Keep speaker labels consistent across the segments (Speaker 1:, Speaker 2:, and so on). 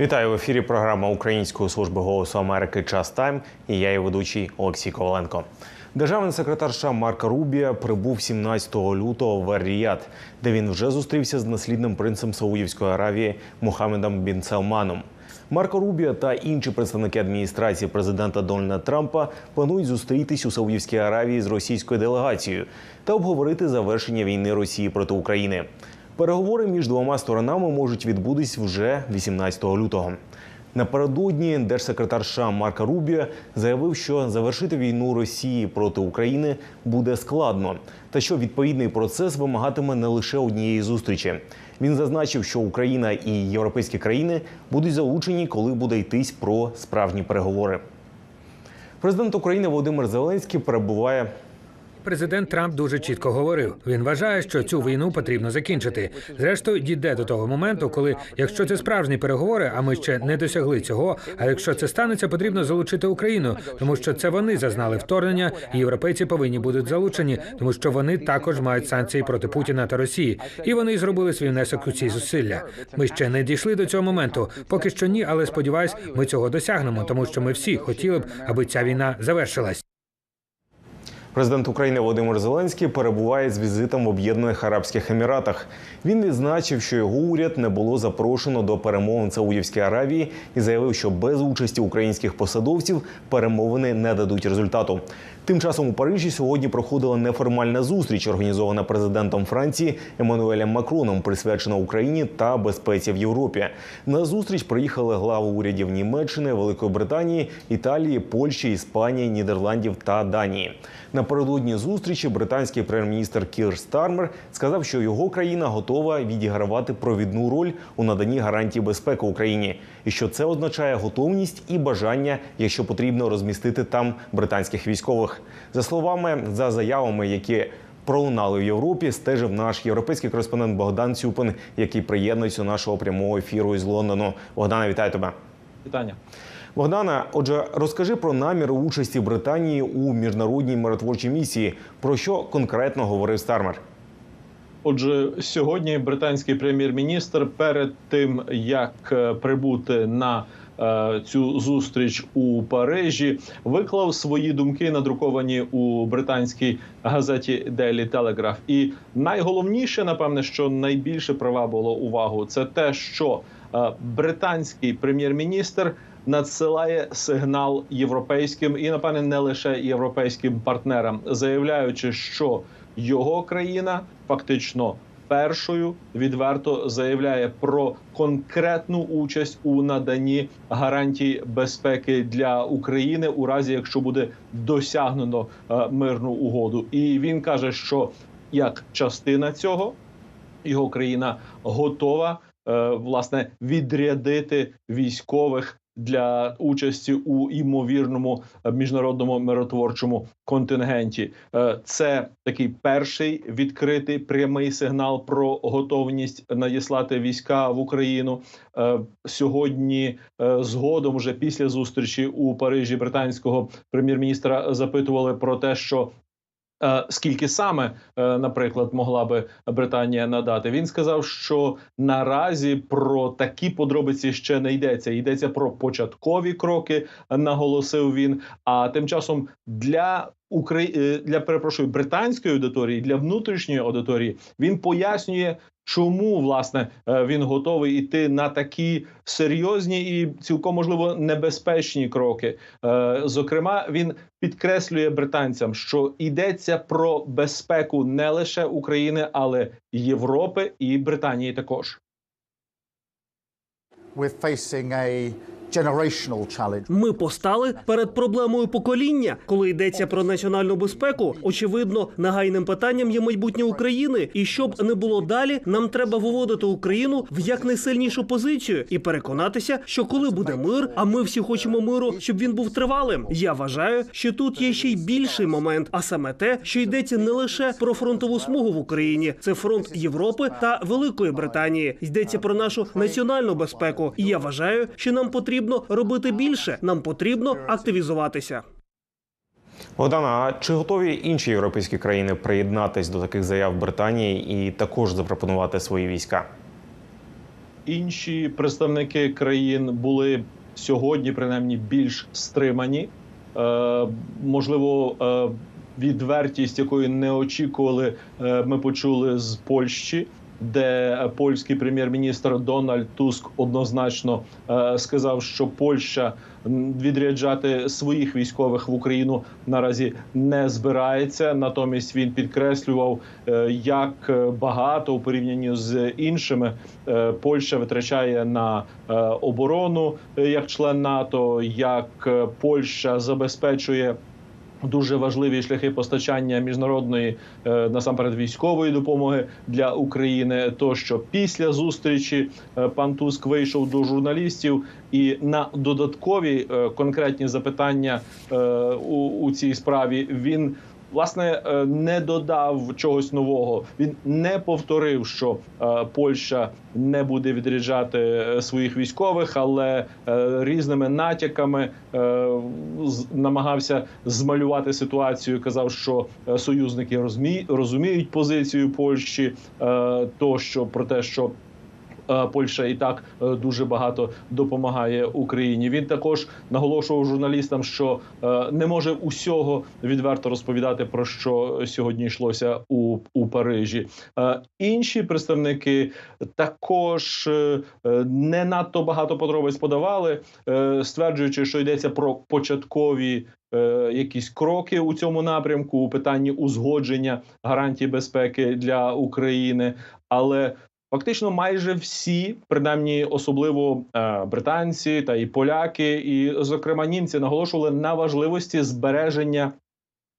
Speaker 1: Вітаю в ефірі. Програма Української служби голосу Америки Час Тайм. І я її ведучий Олексій Коваленко. Державний секретар США Марко Рубія прибув 17 лютого в Ер-Ріяд, де він вже зустрівся з наслідним принцем Саудівської Аравії Мухаммедом Бін Салманом. Марко Рубіо та інші представники адміністрації президента Дональда Трампа планують зустрітись у Саудівській Аравії з російською делегацією та обговорити завершення війни Росії проти України. Переговори між двома сторонами можуть відбутись вже 18 лютого. Напередодні держсекретар США Марко Рубіо заявив, що завершити війну Росії проти України буде складно, та що відповідний процес вимагатиме не лише однієї зустрічі. Він зазначив, що Україна і європейські країни будуть залучені, коли буде йтись про справжні переговори. Президент України Володимир Зеленський перебуває
Speaker 2: Президент Трамп дуже чітко говорив. Він вважає, що цю війну потрібно закінчити. Зрештою, дійде до того моменту, коли, якщо це справжні переговори, а ми ще не досягли цього. А якщо це станеться, потрібно залучити Україну, тому що це вони зазнали вторгнення, і європейці повинні будуть залучені, тому що вони також мають санкції проти Путіна та Росії, і вони зробили свій внесок у ці зусилля. Ми ще не дійшли до цього моменту. Поки що ні, але сподіваюсь, ми цього досягнемо, тому що ми всі хотіли б, аби ця війна завершилась.
Speaker 1: Президент України Володимир Зеленський перебуває з візитом в Об'єднаних Арабських Еміратах. Він відзначив, що його уряд не було запрошено до перемовин Саудівській Аравії і заявив, що без участі українських посадовців перемовини не дадуть результату. Тим часом у Парижі сьогодні проходила неформальна зустріч, організована президентом Франції Еммануелем Макроном, присвячена Україні та безпеці в Європі. На зустріч приїхали глави урядів Німеччини, Великої Британії, Італії, Польщі, Іспанії, Нідерландів та Данії. Напередодні зустрічі британський прем'єр-міністр Кір Стармер сказав, що його країна готова відігравати провідну роль у наданні гарантій безпеки Україні, і що це означає готовність і бажання, якщо потрібно, розмістити там британських військових. За словами за заявами, які пролунали в Європі, стежив наш європейський кореспондент Богдан Цюпин, який приєднується до нашого прямого ефіру із Лондону. Богдана, вітаю тебе.
Speaker 3: Вітання.
Speaker 1: Богдана, отже, розкажи про наміри участі Британії у міжнародній миротворчій місії. Про що конкретно говорив Стармер?
Speaker 3: Отже, сьогодні британський прем'єр-міністр перед тим як е, прибути на цю зустріч у Парижі, виклав свої думки, надруковані у британській газеті Daily Telegraph. І найголовніше, напевне, що найбільше привабило увагу, це те, що е, британський прем'єр-міністр надсилає сигнал європейським і, напевне, не лише європейським партнерам, заявляючи, що його країна фактично першою відверто заявляє про конкретну участь у наданні гарантій безпеки для України у разі, якщо буде досягнено е, мирну угоду. І він каже, що як частина цього його країна готова е, власне відрядити військових для участі у ймовірному е, міжнародному миротворчому контингенті. Е, Це такий перший відкритий прямий сигнал про готовність надіслати війська в Україну. Е, Сьогодні згодом, вже після зустрічі у Парижі британського прем'єр-міністра запитували про те, що Скільки саме, е, наприклад, могла би Британія надати? Він сказав, що наразі про такі подробиці ще не йдеться. Йдеться про початкові кроки, наголосив він. А тим часом для Украї... е, для перепрошую британської аудиторії, для внутрішньої аудиторії він пояснює, чому власне е, він готовий іти на такі серйозні і цілком можливо небезпечні кроки. Е, Зокрема, він підкреслює британцям, що йдеться про безпеку не лише України, але Європи і Британії також.
Speaker 4: We're facing a.
Speaker 5: Ми постали перед проблемою покоління, коли йдеться про національну безпеку. Очевидно, нагайним питанням є майбутнє України. І щоб не було далі, нам треба виводити Україну в якнайсильнішу позицію і переконатися, що коли буде мир, а ми всі хочемо миру, щоб він був тривалим. Я вважаю, що тут є ще й більший момент, а саме те, що йдеться не лише про фронтову смугу в Україні, це фронт Європи та Великої Британії. Йдеться про нашу національну безпеку. І я вважаю, що нам потрібно робити більше. Нам потрібно активізуватися.
Speaker 1: Богдана, а чи готові інші європейські країни приєднатись до таких заяв Британії і також запропонувати свої війська?
Speaker 3: інші представники країн були сьогодні, принаймні, більш стримані. Е, можливо, е, відвертість, якої не очікували, е, ми почули з Польщі, де е, польський прем'єр-міністр Дональд Туск однозначно е, сказав, що Польща відряджати своїх військових в Україну наразі не збирається. Натомість він підкреслював, е, як багато у порівнянні з іншими Польща витрачає на оборону як член НАТО, як Польща забезпечує. Дуже важливі шляхи постачання міжнародної е, насамперед військової допомоги для України. То що після зустрічі е, пан Туск вийшов до журналістів і на додаткові е, конкретні запитання у, у цій справі він. Власне, е, не додав чогось нового. Він не повторив, що е, Польща не буде відряджати е, своїх військових, але різними натяками намагався змалювати ситуацію. Казав, що союзники розумі- розуміють позицію Польщі, то що про те, що Польща і так е, дуже багато допомагає Україні. Він також наголошував журналістам, що е, не може усього відверто розповідати про що сьогодні йшлося у, у Парижі. Е, Інші представники також е, е, не надто багато подробиць подавали, е, стверджуючи, що йдеться про початкові. е, Якісь кроки у цьому напрямку у питанні узгодження гарантій безпеки для України, але Фактично, майже всі, принаймні особливо е, британці та і поляки, і, зокрема, німці наголошували на важливості збереження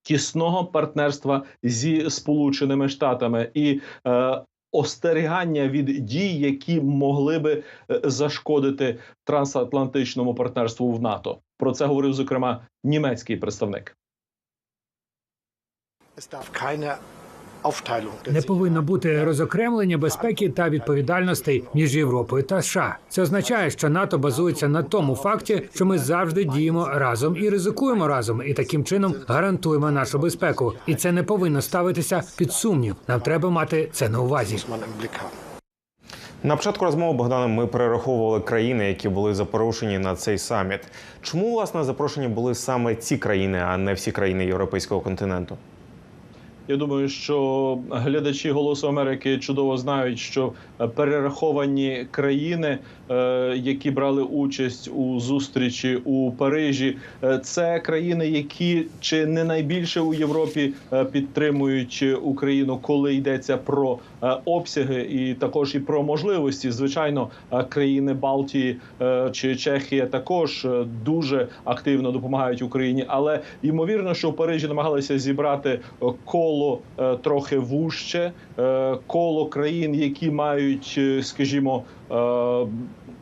Speaker 3: тісного партнерства зі Сполученими Штатами і е, остерігання від дій, які могли би е, зашкодити трансатлантичному партнерству в НАТО. Про це говорив зокрема німецький представник.
Speaker 2: Не повинно бути розокремлення безпеки та відповідальностей між Європою та США. Це означає, що НАТО базується на тому факті, що ми завжди діємо разом і ризикуємо разом, і таким чином гарантуємо нашу безпеку. І це не повинно ставитися під сумнів. Нам треба мати це на увазі.
Speaker 1: На початку розмови Богдане ми перераховували країни, які були запрошені на цей саміт. Чому власне запрошені були саме ці країни, а не всі країни європейського континенту?
Speaker 3: Я думаю, що глядачі Голосу Америки чудово знають, що е, перераховані країни, е, які брали участь у зустрічі у Парижі, е, це країни, які чи не найбільше у Європі підтримують Україну, коли йдеться про обсяги, і також і про можливості. Звичайно, країни Балтії чи Чехія також дуже активно допомагають Україні, але ймовірно, що в Парижі намагалися зібрати е, коло е, трохи вужче, е, коло країн, які мають, е, скажімо.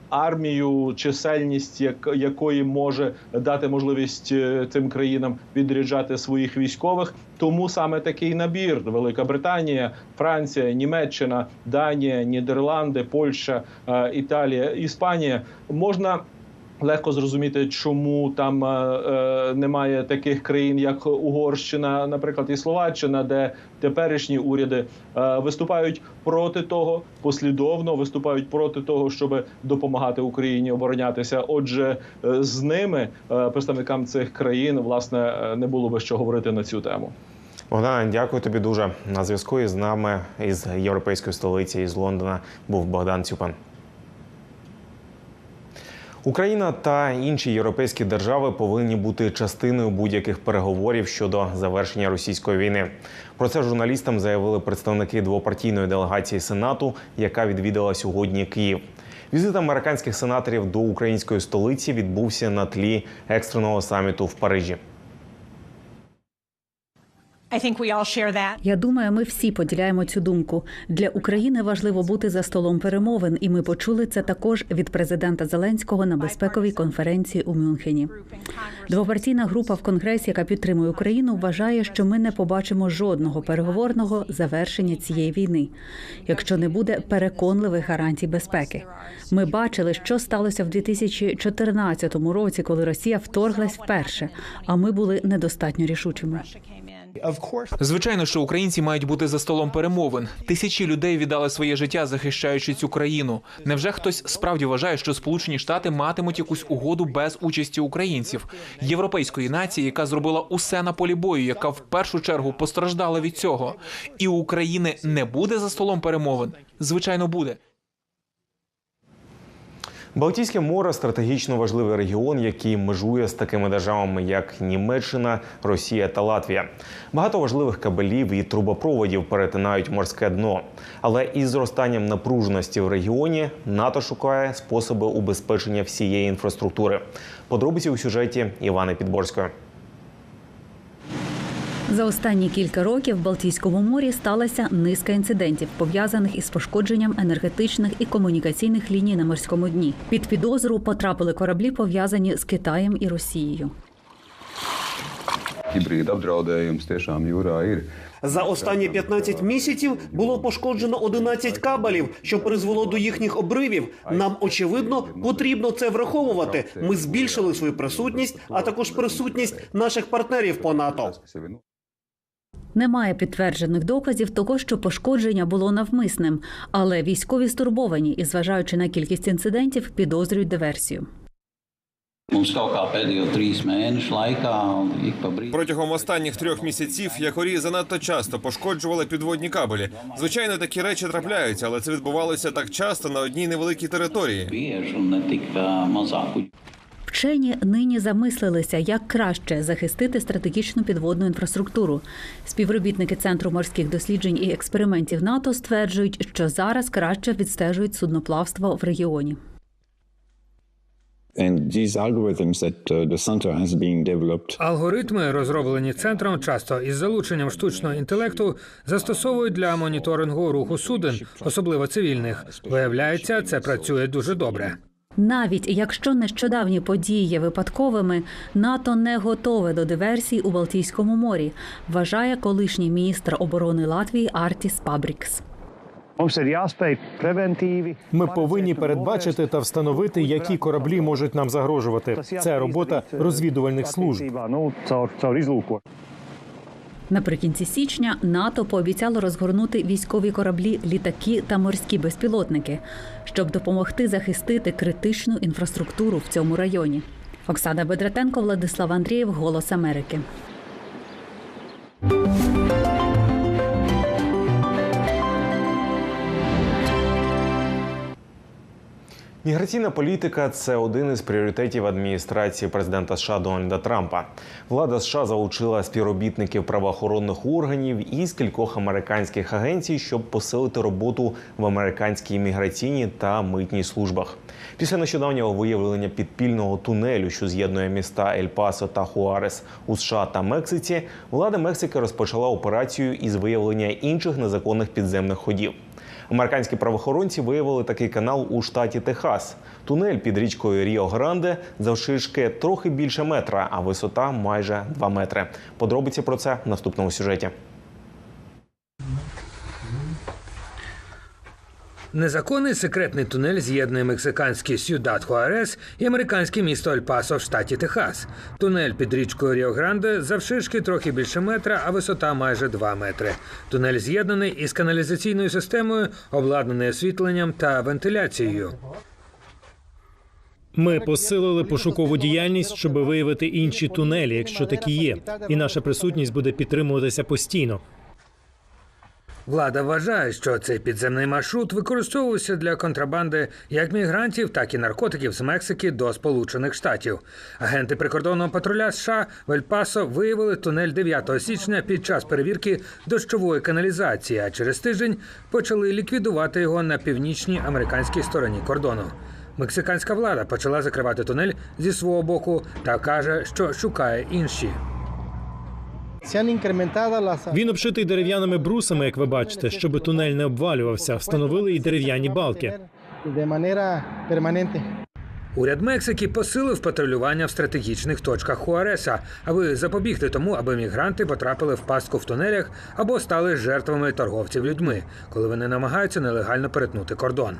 Speaker 3: Армію, чисельність, як, якої може дати можливість цим країнам відряджати своїх військових, тому саме такий набір: Велика Британія, Франція, Німеччина, Данія, Нідерланди, Польща, Італія, Іспанія можна легко зрозуміти, чому там е, е, немає таких країн, як Угорщина, наприклад, і Словаччина, де теперішні уряди е, виступають проти того, послідовно виступають проти того, щоб допомагати Україні оборонятися. Отже, е, з ними, е, представникам цих країн, власне, е, не було би що говорити на цю тему.
Speaker 1: Богдане, дякую тобі дуже. На зв'язку із нами із європейської столиці із Лондона був Богдан Цюпан. Україна та інші європейські держави повинні бути частиною будь-яких переговорів щодо завершення російської війни. Про це журналістам заявили представники двопартійної делегації Сенату, яка відвідала сьогодні Київ. Візит американських сенаторів до української столиці відбувся на тлі екстреного саміту в Парижі.
Speaker 6: Я думаю, ми всі поділяємо цю думку. Для України важливо бути за столом перемовин, і ми почули це також від президента Зеленського на безпековій конференції у Мюнхені. Двопартійна група в конгресі, яка підтримує Україну, вважає, що ми не побачимо жодного переговорного завершення цієї війни, якщо не буде переконливих гарантій безпеки. Ми бачили, що сталося в 2014 році, коли Росія вторглась вперше, а ми були недостатньо рішучими.
Speaker 7: Звичайно, що українці мають бути за столом перемовин. Тисячі людей віддали своє життя, захищаючи цю країну. Невже хтось справді вважає, що Сполучені Штати матимуть якусь угоду без участі українців, європейської нації, яка зробила усе на полі бою, яка в першу чергу постраждала від цього, і України не буде за столом перемовин? Звичайно, буде.
Speaker 1: Балтійське море стратегічно важливий регіон, який межує з такими державами, як Німеччина, Росія та Латвія. Багато важливих кабелів і трубопроводів перетинають морське дно. Але із зростанням напруженості в регіоні НАТО шукає способи убезпечення всієї інфраструктури. Подробиці у сюжеті Івани Підборської.
Speaker 6: За останні кілька років в Балтійському морі сталася низка інцидентів, пов'язаних із пошкодженням енергетичних і комунікаційних ліній на морському дні. Під підозру потрапили кораблі, пов'язані з Китаєм і Росією.
Speaker 8: Tiešām jūrā.
Speaker 5: За останні 15 місяців було пошкоджено 11 кабелів, що призвело до їхніх обривів. Нам очевидно потрібно це враховувати. Ми збільшили свою присутність, а також присутність наших партнерів по НАТО.
Speaker 6: Немає підтверджених доказів того, що пошкодження було навмисним, але військові стурбовані і, зважаючи на кількість інцидентів, підозрюють диверсію.
Speaker 9: Протягом останніх трьох місяців якорі занадто часто пошкоджували підводні кабелі. Звичайно, такі речі трапляються, але це відбувалося так часто на одній невеликій території.
Speaker 6: Вчені нині замислилися, як краще захистити стратегічну підводну інфраструктуру. Співробітники Центру морських досліджень і експериментів НАТО стверджують, що зараз краще відстежують судноплавство в регіоні.
Speaker 2: Алгоритми, розроблені центром, часто із залученням штучного інтелекту, застосовують для моніторингу руху суден, особливо цивільних. Виявляється, це працює дуже добре.
Speaker 6: Навіть якщо нещодавні події є випадковими, НАТО не готове до диверсій у Балтійському морі, вважає колишній міністр оборони Латвії Артіс Пабрікс.
Speaker 10: Ми повинні передбачити та встановити, які кораблі можуть нам загрожувати. Це робота розвідувальних служб.
Speaker 6: Наприкінці січня НАТО пообіцяло розгорнути військові кораблі, літаки та морські безпілотники, щоб допомогти захистити критичну інфраструктуру в цьому районі. Оксана Бедратенко, Владислав Андрієв, Голос Америки.
Speaker 1: Міграційна політика це один із пріоритетів адміністрації президента США Дональда Трампа. Влада США залучила співробітників правоохоронних органів із кількох американських агенцій, щоб посилити роботу в американській міграційній та митній службах. Після нещодавнього виявлення підпільного тунелю, що з'єднує міста Ель-Пасо та Хуарес у США та Мексиці, влада Мексики розпочала операцію із виявлення інших незаконних підземних ходів. Американські правоохоронці виявили такий канал у штаті Техас. Тунель під річкою Ріо Гранде завшишки трохи більше метра, а висота майже 2 метри. Подробиці про це в наступному сюжеті.
Speaker 2: Незаконний секретний тунель з'єднує мексиканський Сюдат Хуарес і американське місто Ель-Пасо в штаті Техас. Тунель під річкою Ріо Гранде завширшки трохи більше метра, а висота майже 2 метри. Тунель з'єднаний із каналізаційною системою, обладнаний освітленням та вентиляцією.
Speaker 10: Ми посилили пошукову діяльність, щоб виявити інші тунелі, якщо такі є. І наша присутність буде підтримуватися постійно.
Speaker 2: Влада вважає, що цей підземний маршрут використовувався для контрабанди як мігрантів, так і наркотиків з Мексики до Сполучених Штатів. Агенти прикордонного патруля США в Ель-Пасо виявили тунель 9 січня під час перевірки дощової каналізації, а через тиждень почали ліквідувати його на північній американській стороні кордону. Мексиканська влада почала закривати тунель зі свого боку та каже, що шукає інші.
Speaker 10: Він обшитий дерев'яними брусами, як ви бачите, щоб тунель не обвалювався. Встановили і дерев'яні балки.
Speaker 2: Уряд Мексики посилив патрулювання в стратегічних точках Хуареса, аби запобігти тому, аби мігранти потрапили в пастку в тунелях або стали жертвами торговців людьми, коли вони намагаються нелегально перетнути кордон.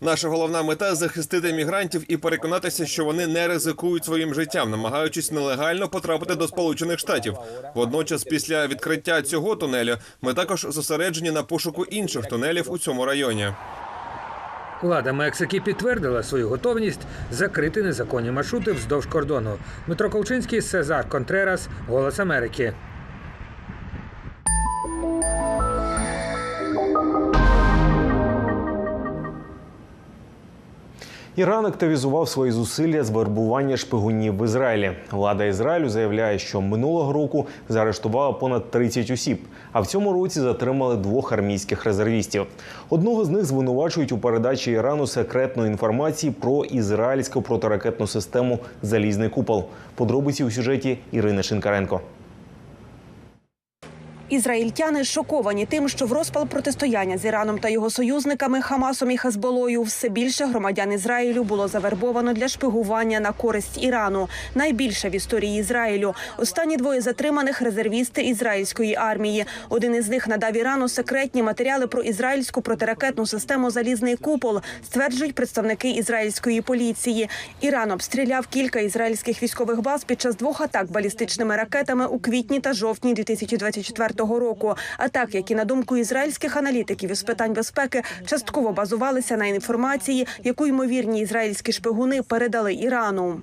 Speaker 9: Наша головна мета захистити мігрантів і переконатися, що вони не ризикують своїм життям, намагаючись нелегально потрапити до Сполучених Штатів. Водночас, після відкриття цього тунелю, ми також зосереджені на пошуку інших тунелів у цьому районі.
Speaker 2: Влада Мексики підтвердила свою готовність закрити незаконні маршрути вздовж кордону. Дмитро Колчинський, Сезар Контрерас, Голос Америки.
Speaker 1: Іран активізував свої зусилля з вербування шпигунів в Ізраїлі. Влада Ізраїлю заявляє, що минулого року заарештувала понад 30 осіб, а в цьому році затримали двох армійських резервістів. Одного з них звинувачують у передачі Ірану секретної інформації про ізраїльську протиракетну систему Залізний купол. Подробиці у сюжеті Ірини Шинкаренко.
Speaker 11: Ізраїльтяни шоковані тим, що в розпал протистояння з Іраном та його союзниками Хамасом і Хезболою все більше громадян Ізраїлю було завербовано для шпигування на користь Ірану. Найбільше в історії Ізраїлю. Останні двоє затриманих резервісти ізраїльської армії. Один із них надав Ірану секретні матеріали про ізраїльську протиракетну систему Залізний купол. Стверджують представники ізраїльської поліції. Іран обстріляв кілька ізраїльських військових баз під час двох атак балістичними ракетами у квітні та жовтні 2024 року. Атак, які на думку ізраїльських аналітиків із питань безпеки частково базувалися на інформації, яку ймовірні ізраїльські шпигуни передали Ірану.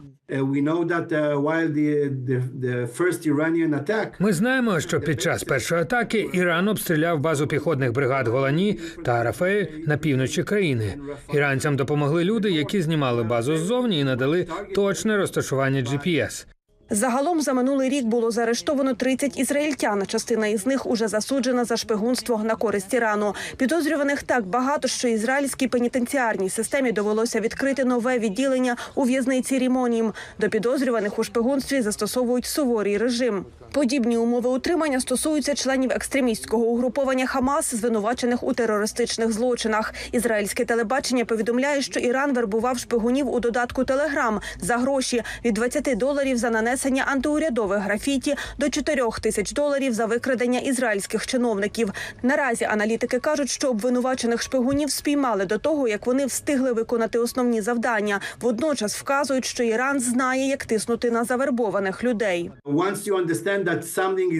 Speaker 2: Ми знаємо, що під час першої атаки Іран обстріляв базу піхотних бригад Голані та Рафель на півночі країни. Іранцям допомогли люди, які знімали базу ззовні і надали точне розташування GPS.
Speaker 11: Загалом за минулий рік було заарештовано 30 ізраїльтян. Частина із них уже засуджена за шпигунство на користь Ірану. Підозрюваних так багато, що ізраїльській пенітенціарній системі довелося відкрити нове відділення у в'язниці Рімонім. До підозрюваних у шпигунстві застосовують суворий режим. Подібні умови утримання стосуються членів екстремістського угруповання Хамас, звинувачених у терористичних злочинах. Ізраїльське телебачення повідомляє, що Іран вербував шпигунів у додатку Телеграм за гроші від 20 доларів за нанесення антиурядових графіті до 4 тисяч доларів за викрадення ізраїльських чиновників. Наразі аналітики кажуть, що обвинувачених шпигунів спіймали до того, як вони встигли виконати основні завдання. Водночас вказують, що Іран знає, як тиснути на завербованих людей.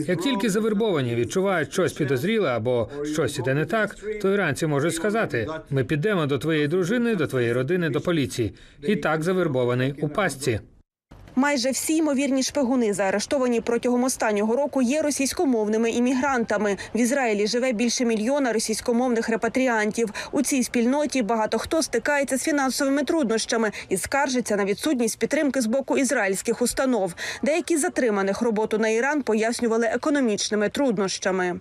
Speaker 2: Як тільки завербовані відчувають щось підозріле або щось іде не так, то іранці можуть сказати: ми підемо до твоєї дружини, до твоєї родини, до поліції. І так завербований у пастці.
Speaker 11: Майже всі ймовірні шпигуни, заарештовані протягом останнього року, є російськомовними іммігрантами. В Ізраїлі живе більше мільйона російськомовних репатріантів. У цій спільноті багато хто стикається з фінансовими труднощами і скаржиться на відсутність підтримки з боку ізраїльських установ. Деякі затриманих роботу на Іран пояснювали економічними труднощами.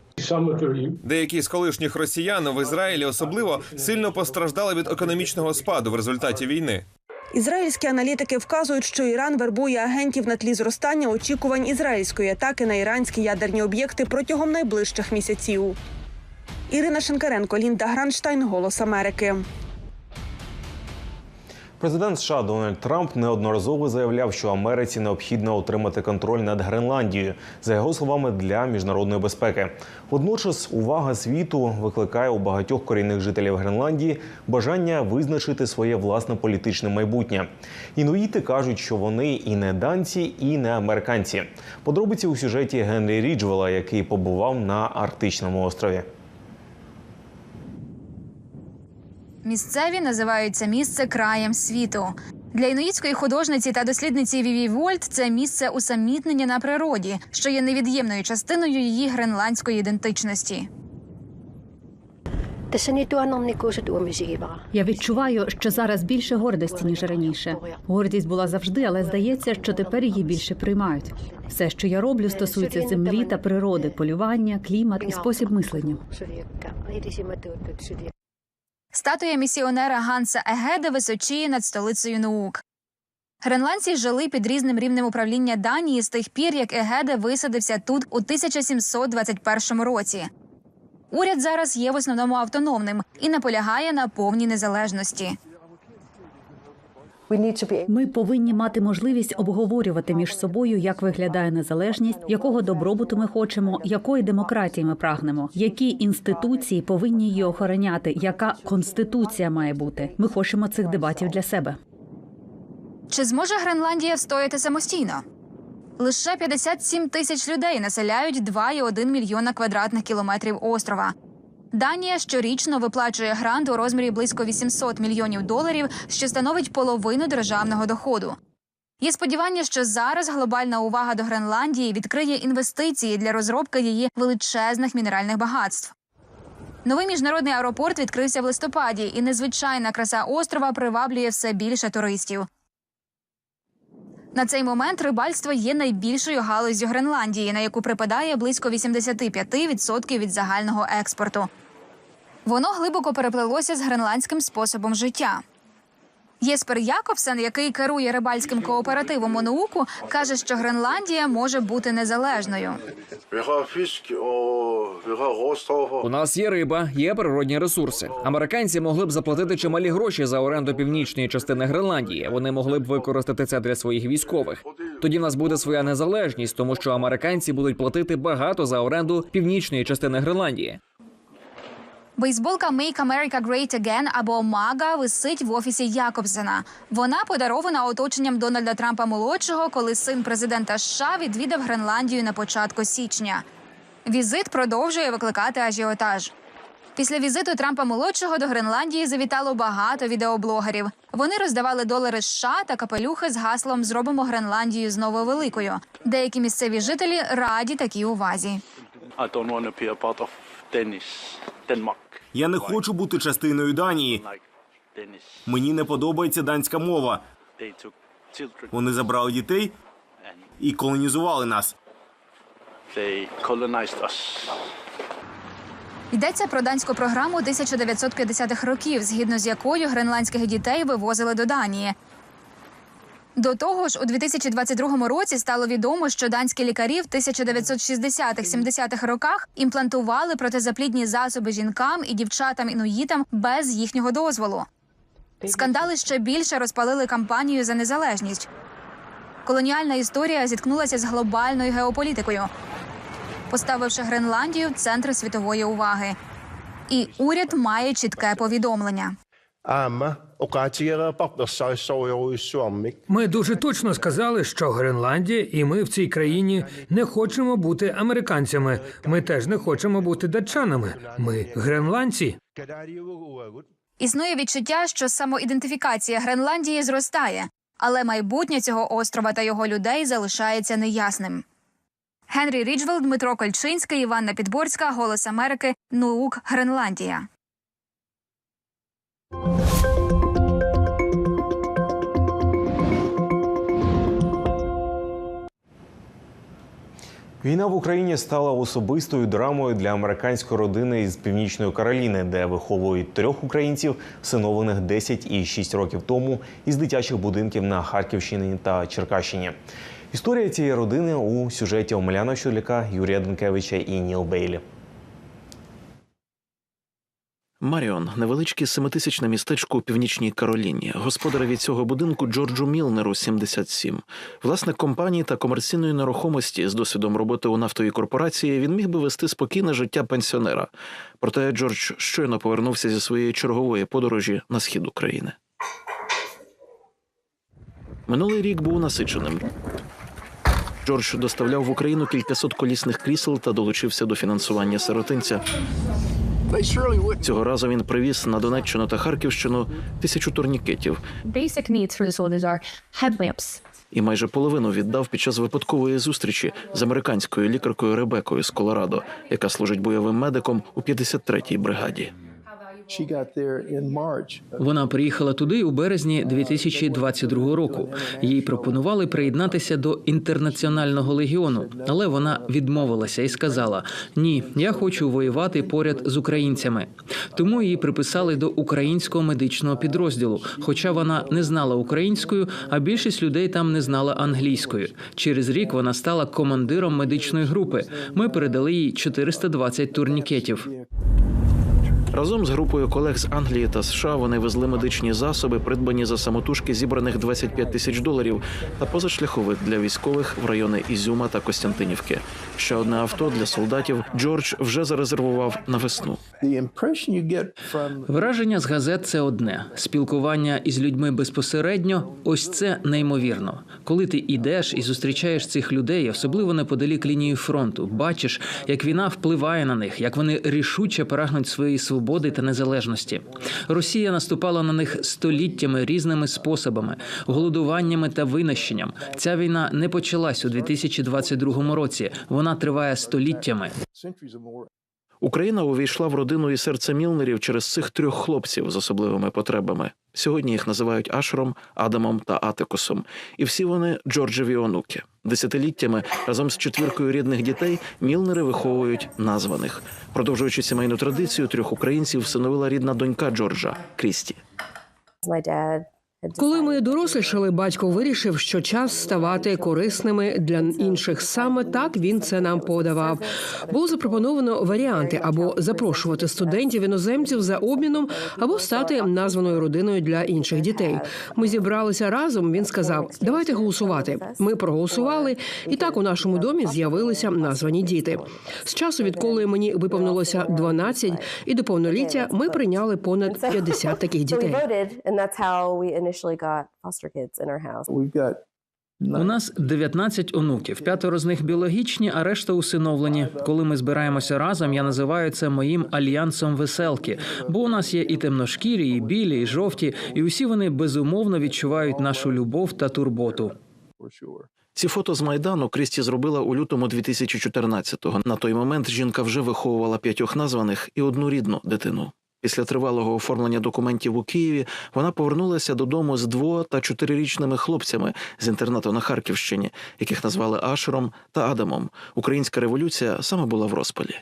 Speaker 9: Деякі з колишніх росіян в Ізраїлі особливо сильно постраждали від економічного спаду в результаті війни.
Speaker 11: Ізраїльські аналітики вказують, що Іран вербує агентів на тлі зростання очікувань ізраїльської атаки на іранські ядерні об'єкти протягом найближчих місяців. Ірина Шенкаренко, Лінда Гранштайн, Голос Америки.
Speaker 1: Президент США Дональд Трамп неодноразово заявляв, що Америці необхідно отримати контроль над Гренландією, за його словами, для міжнародної безпеки. Водночас увага світу викликає у багатьох корінних жителів Гренландії бажання визначити своє власне політичне майбутнє. Інуїти кажуть, що вони і не данці, і не американці. Подробиці у сюжеті Генрі Ріджвела, який побував на Арктичному острові.
Speaker 12: Місцеві називають це місце краєм світу. Для інуїтської художниці та дослідниці Віві Вольт це місце усамітнення на природі, що є невід'ємною частиною її гренландської ідентичності.
Speaker 6: Я відчуваю, що зараз більше гордості ніж раніше. Гордість була завжди, але здається, що тепер її більше приймають. Все, що я роблю, стосується землі та природи, полювання, клімат і спосіб мислення.
Speaker 12: Статуя місіонера Ганса Егеда височіє над столицею наук. Гренландці жили під різним рівнем управління Данії з тих пір, як Егеде висадився тут у 1721 році. Уряд зараз є в основному автономним і наполягає на повній незалежності.
Speaker 6: Ми повинні мати можливість обговорювати між собою, як виглядає незалежність, якого добробуту ми хочемо, якої демократії ми прагнемо, які інституції повинні її охороняти, яка конституція має бути. Ми хочемо цих дебатів для себе.
Speaker 12: Чи зможе Гренландія встояти самостійно? Лише 57 тисяч людей населяють 2,1 мільйона квадратних кілометрів острова. Данія щорічно виплачує грант у розмірі близько 800 мільйонів доларів, що становить половину державного доходу. Є сподівання, що зараз глобальна увага до Гренландії відкриє інвестиції для розробки її величезних мінеральних багатств. Новий міжнародний аеропорт відкрився в листопаді, і незвичайна краса острова приваблює все більше туристів. На цей момент рибальство є найбільшою галуззю Гренландії, на яку припадає близько 85% від загального експорту. Воно глибоко переплелося з гренландським способом життя. Єспер Якобсен, який керує рибальським кооперативом Монууку, каже, що Гренландія може бути незалежною.
Speaker 13: У нас є риба, є природні ресурси. Американці могли б заплатити чималі гроші за оренду північної частини Гренландії. Вони могли б використати це для своїх військових. Тоді в нас буде своя незалежність, тому що американці будуть платити багато за оренду північної частини Гренландії.
Speaker 12: Бейсболка Make America Great Again або МАГА висить в офісі Якобсена. Вона подарована оточенням Дональда Трампа молодшого, коли син президента США відвідав Гренландію на початку січня. Візит продовжує викликати ажіотаж. Після візиту Трампа молодшого до Гренландії завітало багато відеоблогерів. Вони роздавали долари США та капелюхи з гаслом Зробимо Гренландію знову великою. Деякі місцеві жителі раді такій увазі.
Speaker 14: Я не хочу бути частиною Данії. Мені не подобається данська мова. Вони забрали дітей і колонізували нас.
Speaker 12: Йдеться про данську програму 1950-х років, згідно з якою гренландських дітей вивозили до Данії. До того ж, у 2022 році стало відомо, що данські лікарі в 1960-70-х роках імплантували протизаплідні засоби жінкам і дівчатам-інуїтам без їхнього дозволу. Скандали ще більше розпалили кампанію за незалежність. Колоніальна історія зіткнулася з глобальною геополітикою, поставивши Гренландію в центр світової уваги. І уряд має чітке повідомлення.
Speaker 2: Ми дуже точно сказали, що Гренландія і ми в цій країні не хочемо бути американцями. Ми теж не хочемо бути датчанами. Ми гренландці.
Speaker 12: Існує відчуття, що самоідентифікація Гренландії зростає, але майбутнє цього острова та його людей залишається неясним. Генрі Ріджвелл, Дмитро Кольчинський, Іванна Підборська, Голос Америки, Нуук, Гренландія.
Speaker 1: Війна в Україні стала особистою драмою для американської родини із північної Кароліни, де виховують трьох українців, всиновлених 10 і 6 років тому із дитячих будинків на Харківщині та Черкащині. Історія цієї родини у сюжеті Омеляна Щуляка, Юрія Денкевича і Ніл Бейлі.
Speaker 15: Маріон невеличке семитисячне містечко у північній Кароліні. Господареві цього будинку Джорджу Мілнеру 77. Власник компанії та комерційної нерухомості з досвідом роботи у нафтовій корпорації він міг би вести спокійне життя пенсіонера. Проте Джордж щойно повернувся зі своєї чергової подорожі на схід України. Минулий рік був насиченим. Джордж доставляв в Україну кількасот колісних крісел та долучився до фінансування сиротинця. Цього разу він привіз на Донеччину та Харківщину тисячу турнікетів.
Speaker 16: Basic needs for the soldiers are headlamps,
Speaker 15: і майже половину віддав під час випадкової зустрічі з американською лікаркою Ребекою з Колорадо, яка служить бойовим медиком у 53-й бригаді.
Speaker 17: Вона приїхала туди у березні 2022 року. Їй пропонували приєднатися до інтернаціонального легіону, але вона відмовилася і сказала: Ні, я хочу воювати поряд з українцями. Тому її приписали до українського медичного підрозділу, хоча вона не знала українською, а більшість людей там не знала англійською. Через рік вона стала командиром медичної групи. Ми передали їй 420 турнікетів.
Speaker 15: Разом з групою колег з Англії та США вони везли медичні засоби, придбані за самотужки зібраних 25 тисяч доларів, та позашляховик для військових в райони Ізюма та Костянтинівки. Ще одне авто для солдатів Джордж вже зарезервував на весну.
Speaker 17: Враження з газет це одне. Спілкування із людьми безпосередньо ось це неймовірно. Коли ти йдеш і зустрічаєш цих людей, особливо неподалік лінії фронту, бачиш, як війна впливає на них, як вони рішуче прагнуть своєї свободи та незалежності. Росія наступала на них століттями різними способами, голодуваннями та винищенням. Ця війна не почалась у 2022 році. Вона триває століттями.
Speaker 15: Україна увійшла в родину і серце Мілнерів через цих трьох хлопців з особливими потребами. Сьогодні їх називають Ашером, Адамом та Атикусом. І всі вони Джорджеві онуки. Десятиліттями разом з четвіркою рідних дітей Мілнери виховують названих. Продовжуючи сімейну традицію, трьох українців всиновила рідна донька Джорджа Крісті.
Speaker 18: Коли ми дорослішали, батько вирішив, що час ставати корисними для інших. Саме так він це нам подавав. Було запропоновано варіанти або запрошувати студентів іноземців за обміном, або стати названою родиною для інших дітей. Ми зібралися разом. Він сказав: Давайте голосувати. Ми проголосували, і так у нашому домі з'явилися названі діти. З часу, відколи мені виповнилося 12, і до повноліття ми прийняли понад 50 таких дітей.
Speaker 17: У нас 19 онуків. П'ятеро з них біологічні, а решта усиновлені. Коли ми збираємося разом, я називаю це моїм альянсом веселки. Бо у нас є і темношкірі, і білі, і жовті, і усі вони безумовно відчувають нашу любов та турботу.
Speaker 15: Ці фото з майдану Крісті зробила у лютому 2014-го. На той момент жінка вже виховувала п'ятьох названих і одну рідну дитину. Після тривалого оформлення документів у Києві вона повернулася додому з дво- та чотирирічними хлопцями з інтернату на Харківщині, яких назвали Ашером та Адамом. Українська революція саме була в розпалі.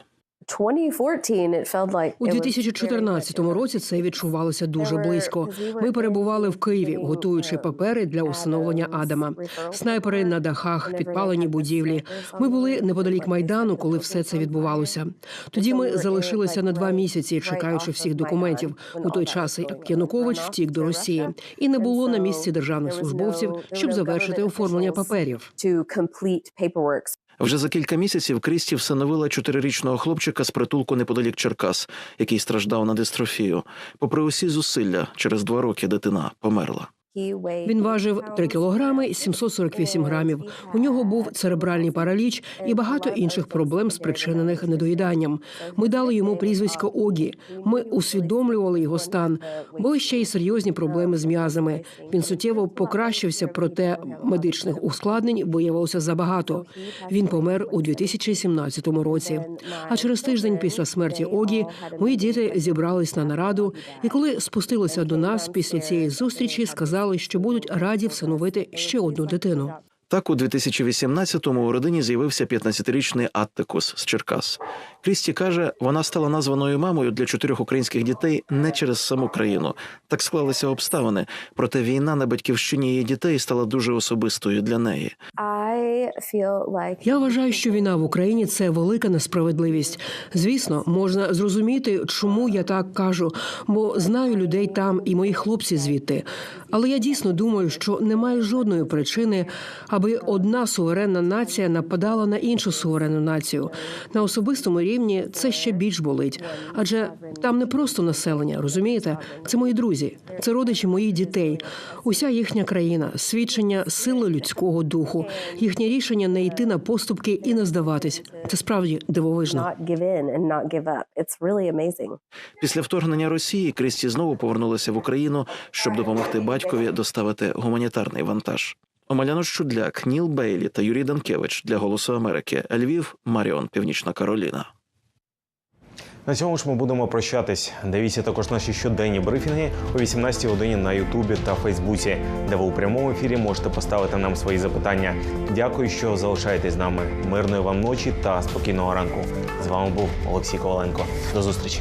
Speaker 18: У 2014 році це відчувалося дуже близько. Ми перебували в Києві, готуючи папери для усиновлення Адама. Снайпери на дахах, підпалені будівлі. Ми були неподалік майдану, коли все це відбувалося. Тоді ми залишилися на два місяці, чекаючи всіх документів. У той час як Янукович втік до Росії, і не було на місці державних службовців, щоб завершити оформлення паперів.
Speaker 15: Вже за кілька місяців Крісті всиновила чотирирічного хлопчика з притулку неподалік Черкас, який страждав на дистрофію. Попри усі зусилля, через два роки дитина померла.
Speaker 18: Він важив 3 кілограми 748 грамів. У нього був церебральний параліч і багато інших проблем, спричинених недоїданням. Ми дали йому прізвисько Огі. Ми усвідомлювали його стан. Були ще й серйозні проблеми з м'язами. Він суттєво покращився, проте медичних ускладнень виявилося забагато. Він помер у 2017 році. А через тиждень після смерті Огі мої діти зібрались на нараду, і коли спустилися до нас після цієї зустрічі, сказали, що будуть раді всиновити ще одну дитину.
Speaker 15: Так, у 2018-му у родині з'явився 15-річний Аттикус з Черкас. Крісті каже, вона стала названою мамою для чотирьох українських дітей не через саму країну. Так склалися обставини. Проте війна на батьківщині її дітей стала дуже особистою для неї.
Speaker 18: Я вважаю, що війна в Україні це велика несправедливість. Звісно, можна зрозуміти, чому я так кажу, бо знаю людей там і мої хлопці звідти. Але я дійсно думаю, що немає жодної причини, аби одна суверенна нація нападала на іншу суверенну націю. На особистому рівні це ще більш болить, адже там не просто населення, розумієте? Це мої друзі, це родичі моїх дітей, уся їхня країна, свідчення сили людського духу, їхнє рішення не йти на поступки і не здаватись. Це справді дивовижно.
Speaker 15: Після вторгнення Росії Крісті знову повернулася в Україну, щоб допомогти батькові доставити гуманітарний вантаж. Омеляно Щудляк, Ніл Бейлі та Юрій Данкевич для Голосу Америки. Львів, Маріон, Північна Кароліна.
Speaker 1: На цьому ж ми будемо прощатись. Дивіться також наші щоденні брифінги о 18-й годині на Ютубі та Фейсбуці, де ви у прямому ефірі можете поставити нам свої запитання. Дякую, що залишаєтесь з нами. Мирної вам ночі та спокійного ранку. З вами був Олексій Коваленко. До зустрічі.